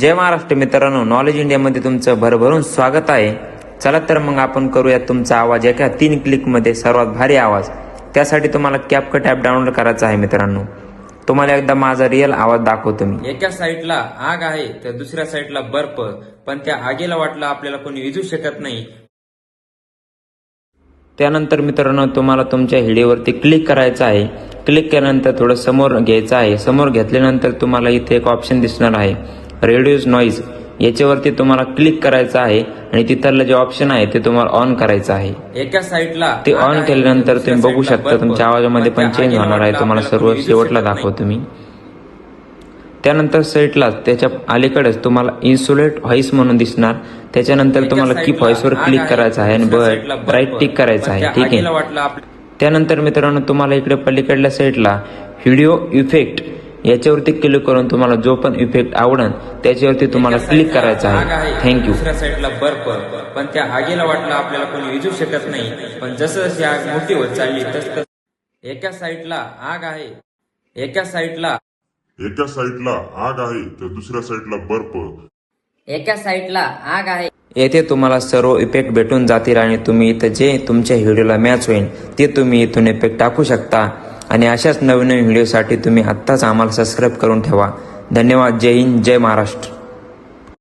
जय महाराष्ट्र मित्रांनो नॉलेज इंडियामध्ये तुमचं भरभरून स्वागत आहे. चला तर मग आपण करूया तुमचा आवाज. एका तीन क्लिकमध्ये सर्वात भारी आवाज. त्यासाठी तुम्हाला कॅपकट ॲप डाउनलोड करायचं आहे मित्रांनो. तुम्हाला एकदा माझा रिअल आवाज दाखवतो मी. एका साईडला आग आहे तर दुसऱ्या साईडला बर्फ. पण त्या आगीला वाटलं आपल्याला कोणी विजू शकत नाही. त्यानंतर मित्रांनो तुम्हाला तुमच्या हिडीवरती क्लिक करायचं आहे. क्लिक केल्यानंतर थोडं समोर घ्यायचं आहे. समोर घेतल्यानंतर तुम्हाला इथे एक ऑप्शन दिसणार आहे. रेड्यूज नॉईज याच्यावरती तुम्हाला क्लिक करायचं आहे आणि तिथलं जे ऑप्शन आहे ते तुम्हाला ऑन करायचं आहे. एका साईडला ते ऑन केल्यानंतर तुम्ही बघू शकता तुमच्या आवाजामध्ये पण चेंज होणार आहे. तुम्हाला सर्व शेवटला दाखवतो मी. त्यानंतर साईटला त्याच्या अलीकडेच तुम्हाला इन्सुलेट व्हॉइस म्हणून दिसणार. त्याच्यानंतर तुम्हाला कीप व्हॉइसवर क्लिक करायचं आहे आणि राईट टिक करायचं आहे. ठीक आहे. त्यानंतर मित्रांनो तुम्हाला इकडे पलीकडल्या साईडला व्हिडिओ इफेक्ट याच्यावरती क्लिक करून तुम्हाला जो पण इफेक्ट आवडेल त्याच्यावरती तुम्हाला क्लिक करायचं आहे. थँक्यू दुसऱ्या साईडला बर्फ. पण त्या आगीला वाटलं आपल्याला कोणी विजू शकत नाही. पण जसं जशी आग मोठी होत चालली तस तस एका साईडला आग आहे. एका साईडला एका साईडला आग आहे तर दुसऱ्या साईडला बर्फ. एका साईडला आग आहे. येथे तुम्हाला सर्व इफेक्ट भेटून जातील आणि तुम्ही इथं जे तुमच्या व्हिडिओला मॅच होईल ते तुम्ही इथून इफेक्ट टाकू शकता. आणि अशाच नवीन नवीन व्हिडिओसाठी तुम्ही आत्ताच आम्हाला सबस्क्राईब करून ठेवा. धन्यवाद. जय हिंद. जय महाराष्ट्र.